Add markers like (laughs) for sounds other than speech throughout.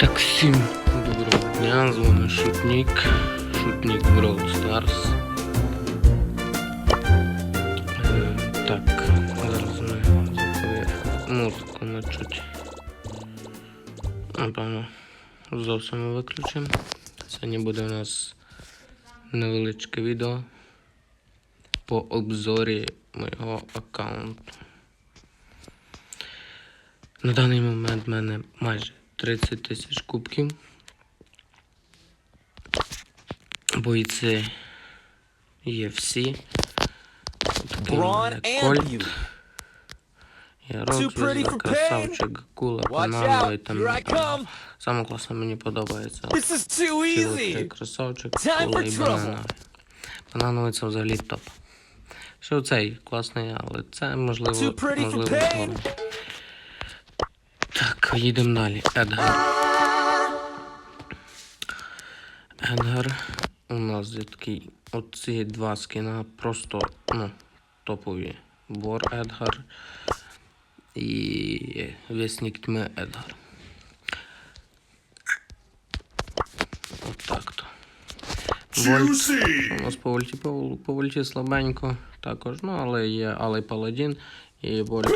Так, всім доброго дня, з вами Шутник, Шутник Brawl Stars. Е, так, зараз ми музику на чуть. Напевно, зовсім виключимо. Сьогодні буде у нас невеличке відео по обзорі моєго аккаунту. На даний момент в мене майже 30 тисяч кубків. Бойці є всі. Кольт. For красавчик, Watch Панановий out, там. Саме класно мені подобається. Easy. красавчик, for і trouble. банановий. Це взагалі топ. Що цей класний, але це можливо, Too pretty for можливо, pain. згодом. Так, їдемо далі. Едгар. Едгар. У нас є такий. Оці два скіна просто ну, топові. Бор Едгар і Вісник тьми Едгар. От так то. Вольт. У нас по вольті, по, по вольті слабенько також, ну, але є Алей Паладін і Вольт.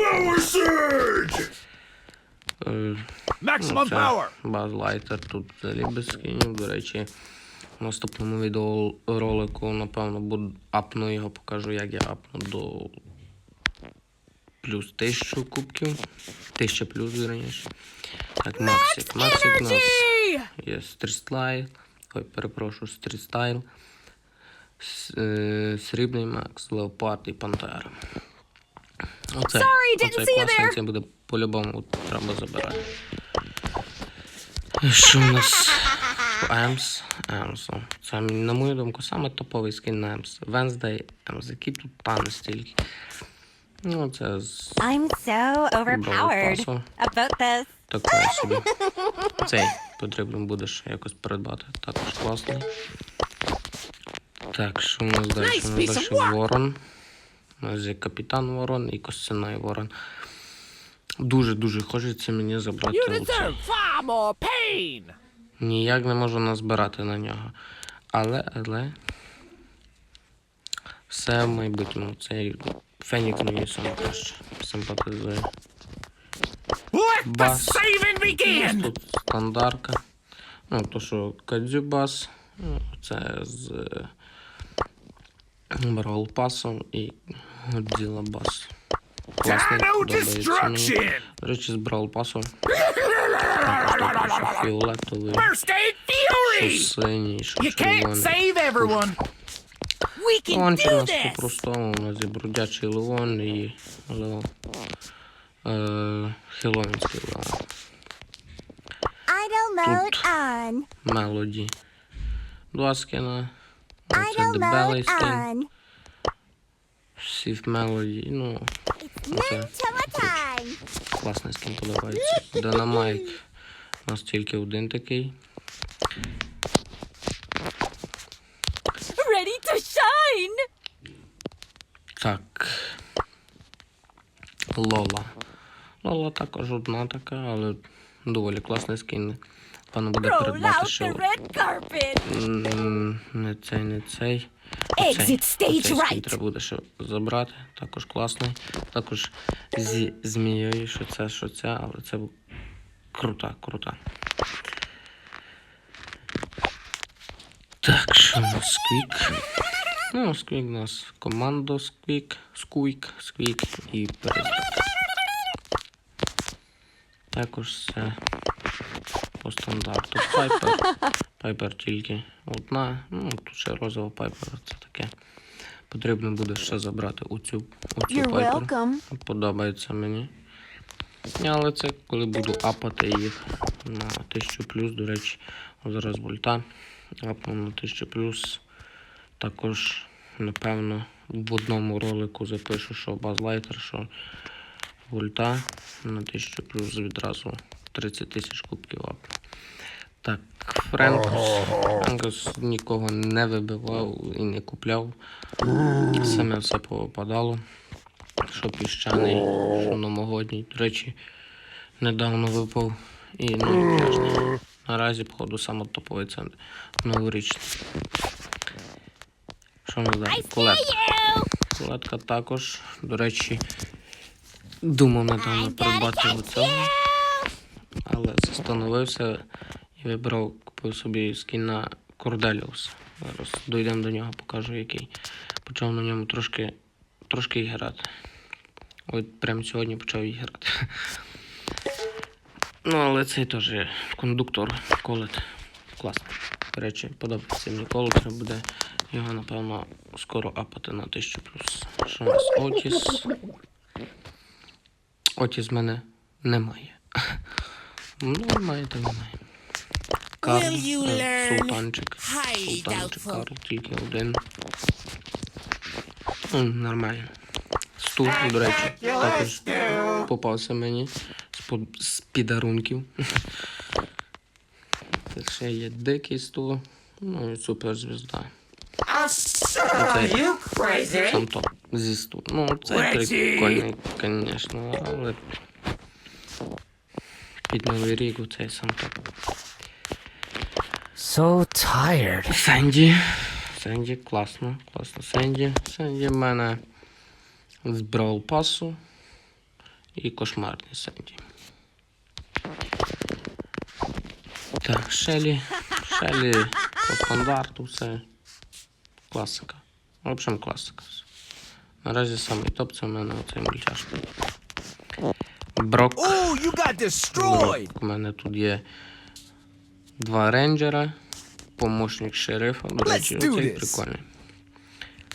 Е, Maximum power. Базлайтер тут взагалі без скинів. До речі, в наступному відеоролику, напевно, буду апну його, покажу, як я апну до плюс 1000 кубків. 1000 плюс, вірніше. Так, Максик. Максик у нас є стрітслайд. Ой, перепрошую, стрітстайл. Е, Срібний Макс, Леопард і Пантера. Оце, Sorry, didn't оцей see you there. це буде по-любому треба забирати. Що у нас Емс? Емс. Це, на мою думку, саме топовий скін на Емс. Венздей Емс. Який тут тан стільки. Ну, це з I'm so overpowered about this. такої собі. Цей потрібно буде ще якось придбати. Також класний. Так, що у нас далі? Nice У нас далі. Ворон. У нас є капітан Ворон і Костяний Ворон. Дуже-дуже хочеться мені забрати pain. Ніяк не можу назбирати на нього. Але, але. Все в майбутньому. Цей Фенікс мені саме краще симпатизує. Бас. тут стандартка. Ну, то, що Кадзюбас. Ну, це з Брол Пасом і Годзіла Бас. Класний, подобається мені. destruction. До речі, з Брол Пасом. Також (laughs) добре, що фіолетовий, що fury. синій, що You can't червоний. save everyone. We can Леончик у нас по-простому, у нас є бродячий Леон і Леон. Е, Хеллоуінський Леон. Idle mode on. Мелоді. Два скина. Це Idle дебелий mode скин. on. Сів Мелоді. Ну, це класний скин подобається. Динамайк. У нас тільки один такий. Ready to shine. Так. Лола. Лола також одна така, але доволі класний скин. Пану буде передбати, що не цей, не цей. Exit stage right. треба буде ще забрати. Також класний. Також зі змією, що це, що це, але це крута, крута. Так, що у нас сквік? Ну, сквік у нас командо сквік, сквік, сквік і перезак. Також це по стандарту пайпер. Пайпер тільки одна. Ну, тут ще розова пайпер, це таке. Потрібно буде ще забрати оцю, оцю You're пайпер. welcome. Подобається мені. Але це коли буду апати їх на 1000 плюс, до речі, зараз вольта. Апну на 1000 плюс. Також, напевно, в одному ролику запишу, що базлайтер, що вольта на 1000 плюс відразу 30 тисяч кубків апну. Так, Френкос. Френкос нікого не вибивав і не купляв. Саме все повипадало. Що піщаний, що новогодній. До речі, недавно випав І ну. Наразі, походу, саме топовий це новорічний. Що нас далі? Колетка. Колетка також, до речі, думав недавно придбати оцього, але застановився і вибрав, купив собі скін на Корделіус. Зараз дійдемо до нього, покажу який. Почав на ньому трошки, трошки грати. От прямо сьогодні почав і грати. Ну, але цей теж кондуктор колет. Класно. До речі, подобається мені колет, треба буде його, напевно, скоро апати на 1000 плюс. Що у нас Отіс? Отіс в мене немає. (laughs) Ну, немає, то немає. Карл, е, султанчик. Султанчик. Карл, тільки один. Ну, нормально. Стул, до речі, також попався мені з-под- підарунків. Це ще є дикий стул. Ну і суперзвізда. Оцей сам топ зі стул. Ну, це прикольний, звісно, але під новий рік цей сам топ. So tired. Сенді. Сенді, класно, класно. Сенді. Сенді в мене з Brawl пасу і кошмарний Сенді. Так, Шелі. Шелі по стандарту все. Класика. В общем, класика. Наразі самий топ це в мене оцей мультяшка. Брок. Oh, you got destroyed. Брок. У мене тут є два рейнджера, помощник шерифа. До речі, оцей прикольний.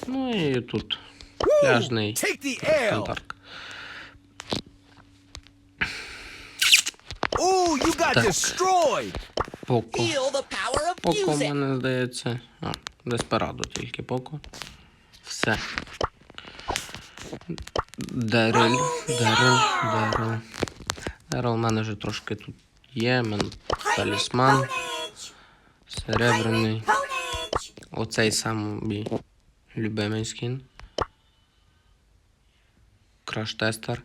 Ну і тут пляжний стандарт. Поко. Поко мене здається. А, Деспирадо тільки Поко. Все. Дерель, Дерель, Дерель. Дерель у мене вже трошки тут є. У мене талісман. Серебряний. Оцей самий любимий скін. Краш-тестер.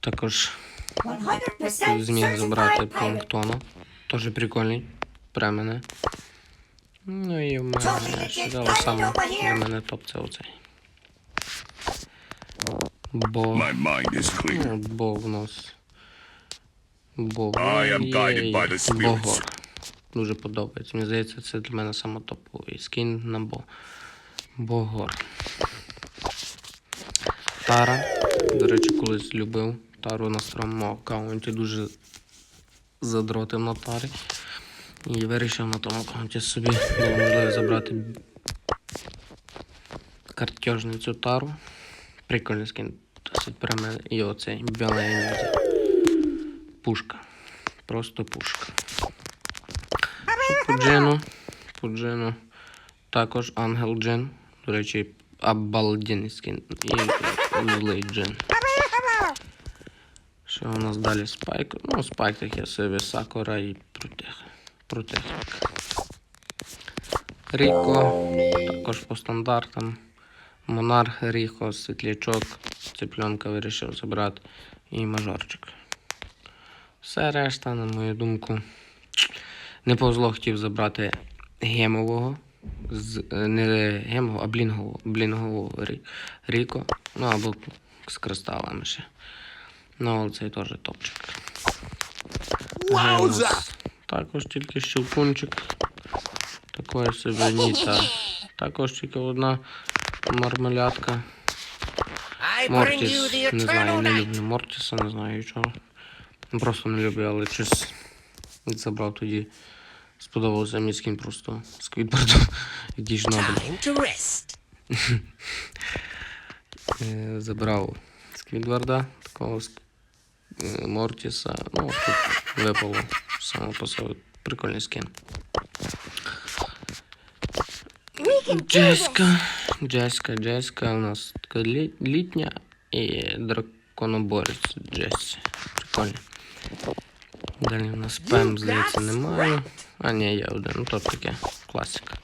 Також зміг забрати планктона. Теж прикольний. Про мене. Ну і в мене чудово саме для мене топ це оцей. Бо, бо в нас. Бо. Богор. Дуже подобається. Мені здається, це для мене саме топовий скін на Бо. Богор. Тара. До речі, колись любив Тару на старому аккаунті. Дуже задротив на тарі. І вирішив на тому аккаунті собі було можливо забрати картежницю тару. Прикольний скін. Досить про мене. І оцей біленький. Пушка. Просто пушка. По джину. По джину. Також ангел джин. До речі, обалденний скін. І злий джин. Що у нас далі спайк? Ну, спайк так я собі Сакура і протех. Протехник. Ріко. Також по стандартам. Монарх, Ріко, Світлячок. Цыпленка вирішив забрати. І мажорчик. Все решта, на мою думку. Не повезло хотів забрати гемового. З, е, не гемового, а блінгового, блінгового Ріко. Ну або з кристалами ще. Ну, але цей теж топчик. Wowza. Також тільки щелкунчик. Такої собі ніта. Також тільки одна you Мортіс. Не знаю, не люблю Мортіса, не знаю чого. Ну, Просто не люблю, але щось забрав тоді. Сподобався мені скін просто Сквідборду, (laughs) який ж. Е, Забрав Сквідварда, такого е, Мортіса. Ну, тут випало само по собі прикольний скін. Джеська. Джеська, Джеська у нас така літня і драконоборець Джесі. Прикольно. Далі у нас Пем, здається, немає. А, ні, є один, ну то таке класика.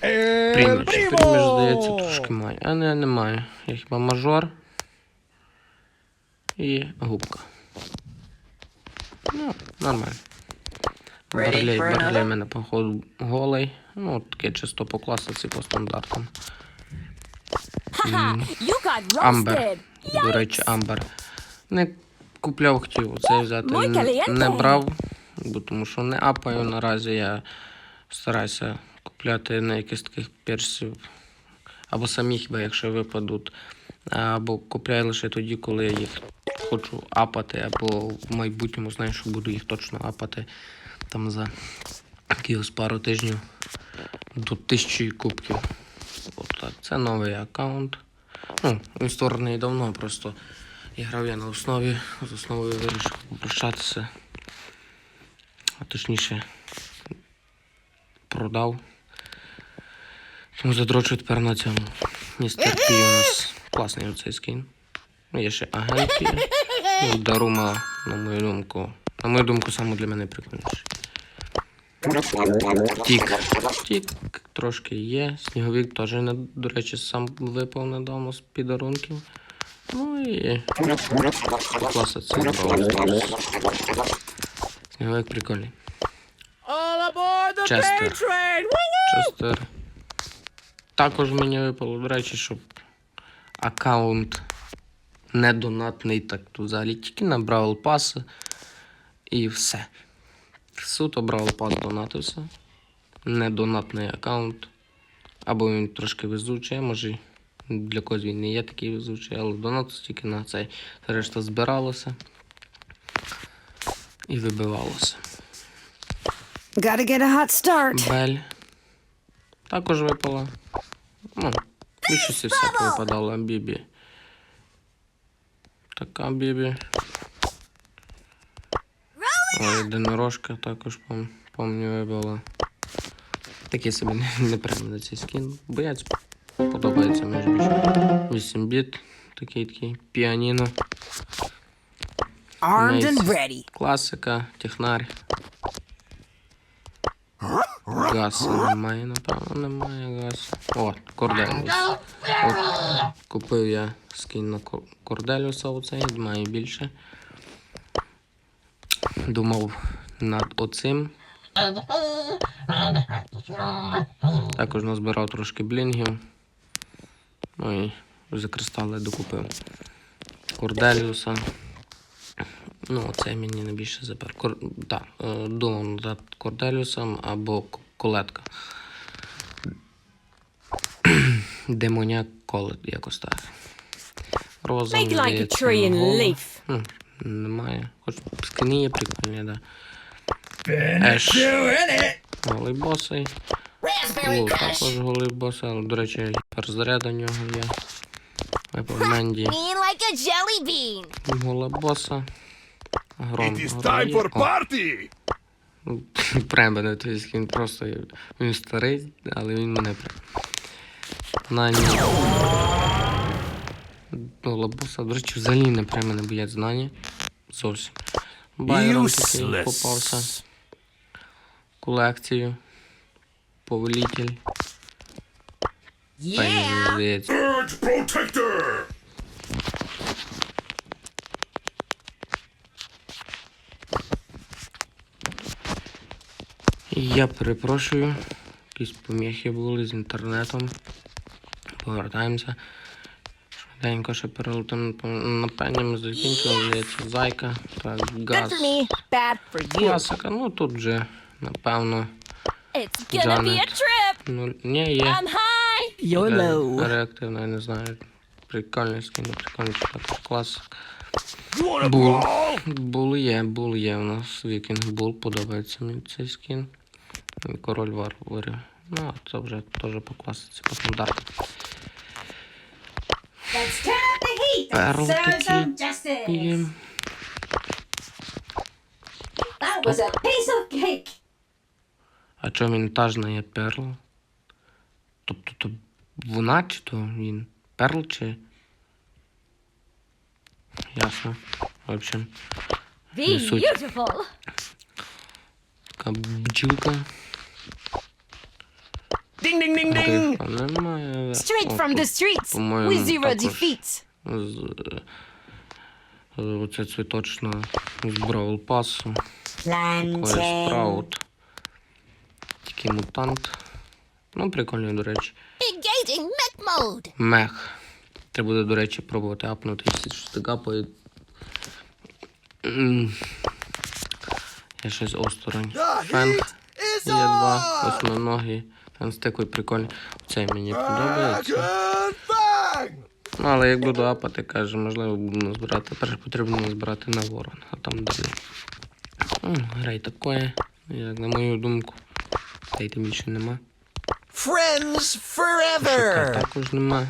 Приміч. Приміч, здається, трошки має. А не, немає. Є хіба мажор і губка. Ну, нормально. Барлей, барлей мене походу голий. Ну, таке чисто по класиці, по стандартам. Амбер. До речі, Амбер. Не купляв, хотів оцей взяти. Не брав, бо тому що не апаю наразі. Я стараюся купляти на якихось таких персів. Або самі хіба, якщо випадуть. Або купляю лише тоді, коли я їх хочу апати, або в майбутньому знаю, що буду їх точно апати там за якихось пару тижнів до тисячі кубків. От так. Це новий аккаунт. Ну, він створений давно, просто і грав я на основі. З основою вирішив попрощатися. А точніше продав. Тому задрочу тепер на цьому. Містер Пі у нас класний оцей скін. Ну, Є ще агент Пі. Ну, Дарума, на мою думку. На мою думку, саме для мене прикольніший. Тік. Тік трошки є. Сніговик теж, до речі, сам випав недавно з підарунків. Ну і. Класа це Сніговик прикольний. Pain! Честер. Також мені випало, до речі, щоб аккаунт не донатний, так то взагалі тільки на Бравл Пас і все. Суто Бравл Пас донатився. Не донатний аккаунт. Або він трошки везучий, а може для когось він не є такий везучий, але донатився тільки на цей. Решта збиралося і вибивалося. Gotta get a hot start. Бель. Також випала. Ну, більшості все повипадало Бібі. Така Бібі. О, єдинорожка також пом- помню випала. Такий собі не, не прямо на цей скін. Боєць подобається між більше. 8 біт. Такий такий піаніно. Armed and ready. Класика, технарь. Гаса немає, напевно, немає гаса. О, Корделіус. От, купив я скін на Кор- Корделіуса оцей, має більше. Думав над оцим. Також назбирав трошки блінгів. Ну і за кристали докупив. Корделіуса. Ну, оце мені найбільше запер. Кор... Да, е, думав над Корделіусом або колетка. (clears throat) Демоняк колет якось так. Роза. Make like a tree and leaf. Немає. Хоч скини є прикольні, да. Еш. Голий босий. Лул також голий босий, але, до речі, гіперзаряд у нього є. Випав Менді. Mean like a jelly bean. Гола боса. Гром. It is грає. time for party! Прям мене той скін просто він старий, але він мене прям. На. Ну, лабуса, до речі, взагалі не прям мене боять знання. Зовсім. Байрон такий попався. Колекцію. Повелитель. Earth Protector! Я перепрошую. Якісь поміхи були з інтернетом. Повертаємося. Швиденько ще перелетимо на пені ми закінчили, здається, зайка. Так, газ. Класика, ну тут вже, напевно, It's gonna be a trip. ну, не є. I'm high. Ре- Реактивно, я не знаю. Прикольний скін, прикольний також клас. Бул. Бул є, бул є у нас. Вікінг бул, подобається мені цей скін. І Король варварів. Ну, а це вже теж по класиці, по стандарту. Let's turn up the heat and Перл serve some justice. That was a piece of cake. А чому вінтажна є перл? Тобто то вона чи то він? Перл чи? Ясно. В общем. Beautiful. така бджілка. Ding ding ding ding! Straight from the streets with zero defeats. з- Оце цвіточна з Бравл Пасу. Такий спраут. Такий мутант. Ну, прикольний, до речі. Engaging mech mode. Мех. Треба буде, до речі, пробувати апнути, якщо щось гапає. Я щось осторонь. Фенг. Є два восьминогі. Фенг стикой прикольний. Цей мені подобається. Ну, але як буду апати, каже, можливо, буду назбирати. Перше потрібно назбирати на ворон, а там далі. М, Грай такое, як на мою думку. Та й нема. Friends forever. також нема.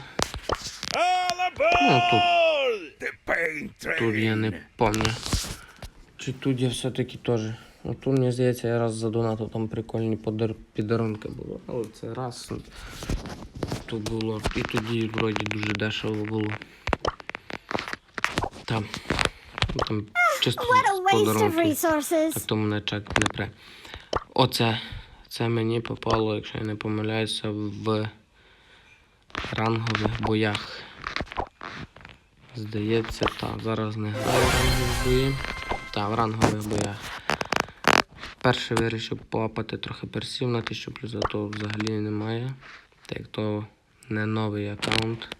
Ну, тут. Тут я не пам'ятаю. Чи тут я все-таки теж. Ну тут мені здається, я раз задонатив, там прикольні подар... підарунки було. Але це раз. Тут було. І тоді вроді дуже дешево було. Там. Там чисто What a з waste of resources. Так то мене чек не пре. Оце. Це мені попало, якщо я не помиляюся, в рангових боях. Здається, так. Зараз не граю в рангові бої. Так, в рангових боях. Перше вирішив поапати трохи персів на 1000 плюс, а то взагалі немає. Так як то не новий аккаунт.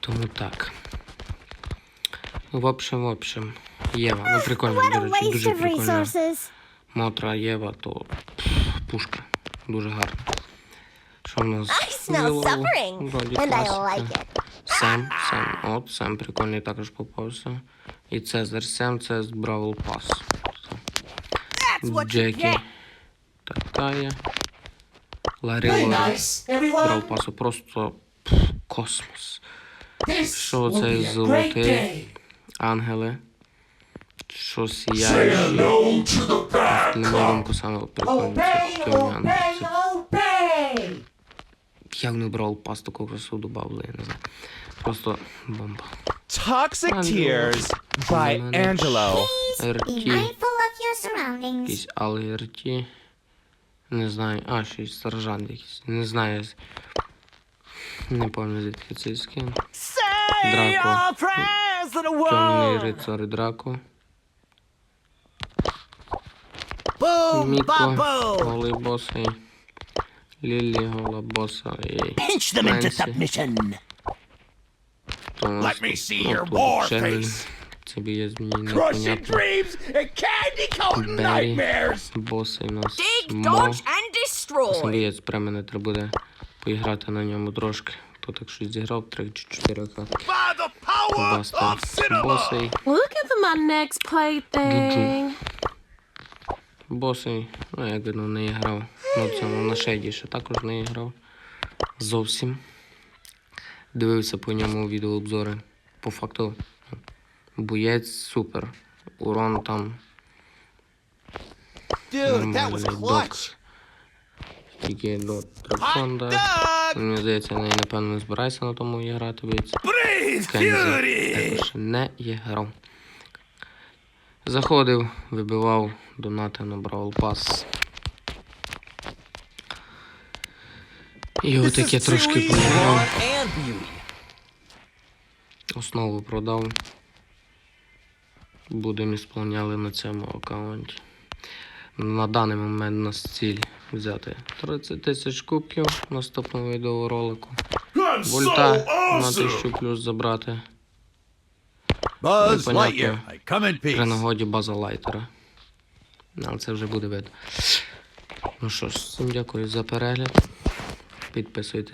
Тому так. В общем, в общем. Єва. Ну прикольно, What до a речі, waste дуже resources. Мотра Єва, то пушка. Дуже гарно. Що в нас? I smell Вилово. suffering, Вроді and I класика. like it. Сем, Сем, от, Сем прикольний також попався. І Цезар Сем, це з Бравл Пас. Джекі. Така є. Ларі Бравл Пасу просто пф, космос. Що це золотий? Ангели. Що сіяє? На мою думку, саме прикольне це. Це не брав пас таку красу добавили, я не знаю. Просто бомба. Toxic Tears by Angelo. Surroundings. якийсь але РТ. Не знаю. А, ще й сержант якийсь. Не знаю. Не пам'ятаю звідки цей скин. Say Драко. Темний рицар Драко. Тут war ще він- face. Це біє мені Crushing непонятно. dreams and candy coated Barry. nightmares. Боси у нас Dig, Мо. dodge, and destroy. Здається, прямо мене треба буде поіграти на ньому трошки. Хто так щось зіграв, 3 чи 4 хат. By the power Бастер. of cinema. Босий. Look at my next plaything. Босий. Ну, як видно, не грав. Ну, цьому на шейді ще також не грав. Зовсім. Дивився по ньому відеообзори. По факту. Боєць супер. Урон там. Тільки до драконда. Мені здається, я напевно не збираюся на тому грати, також не є грав. Заходив, вибивав, донати на Бравл Пас. І This отаке трошки beauty. Основу продав. Будемо ісполняли на цьому аккаунті. На даний момент у нас ціль взяти 30 тисяч кубків наступного відеоролику. Вольта на 1000 плюс забрати. Buzz Lightyear, I come in При нагоді база лайтера. Але це вже буде видно. Ну що ж, всім дякую за перегляд. Підписуйтесь.